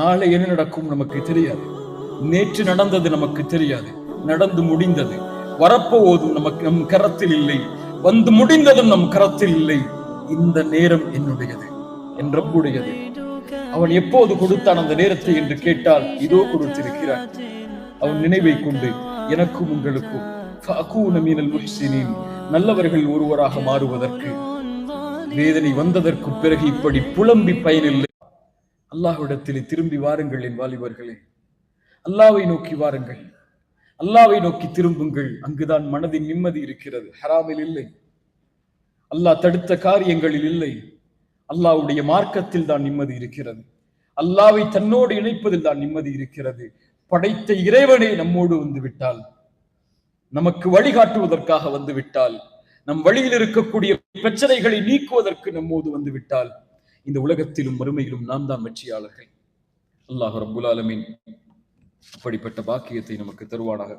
நாளை என்ன நடக்கும் நமக்கு தெரியாது. நேற்று நடந்தது நமக்கு தெரியாது. நடந்து முடிந்தது. வரப்போவதும் நமக்கு நம் கரத்தில் இல்லை. வந்து முடிந்ததும் நம் கரத்தில் இல்லை. இந்த நேரம் என்னுடையது என் ரப்புடையது அவன் எப்போது கொடுத்தான் அந்த நேரத்தை என்று கேட்டால் இதோ கொடுத்திருக்கிறான். அவன் நினைவை கொண்டு எனக்கும் உங்களுக்கும் நல்லவர்கள் ஒருவராக மாறுவதற்கு வேதனை வந்ததற்கு பிறகு இப்படி புலம்பி பயனில்லை. அல்லாஹ்விடத்திலே திரும்பி வாருங்கள் என் வாலிபர்களே. அல்லாவை நோக்கி வாருங்கள். அல்லாவை நோக்கி திரும்புங்கள். அங்குதான் மனதின் நிம்மதி இருக்கிறது. ஹராமில் இல்லை. அல்லாஹ் தடுத்த காரியங்களில் இல்லை. அல்லாவுடைய மார்க்கத்தில் தான் நிம்மதி இருக்கிறது. அல்லாவை தன்னோடு இணைப்பதில் தான் நிம்மதி இருக்கிறது. படைத்த இறைவனே நம்மோடு வந்து விட்டால் நமக்கு வழிகாட்டுவதற்காக வந்து விட்டால் நம் வழியில் இருக்கக்கூடிய பிரச்சனைகளை நீக்குவதற்கு நம்மோடு வந்து விட்டால் இந்த உலகத்திலும் மறுமையிலும் நாம் தான் வெற்றியாளர்கள். அல்லாஹ் ரபுல் ஆலமீன் அப்படிப்பட்ட பாக்கியத்தை நமக்கு தருவானாக.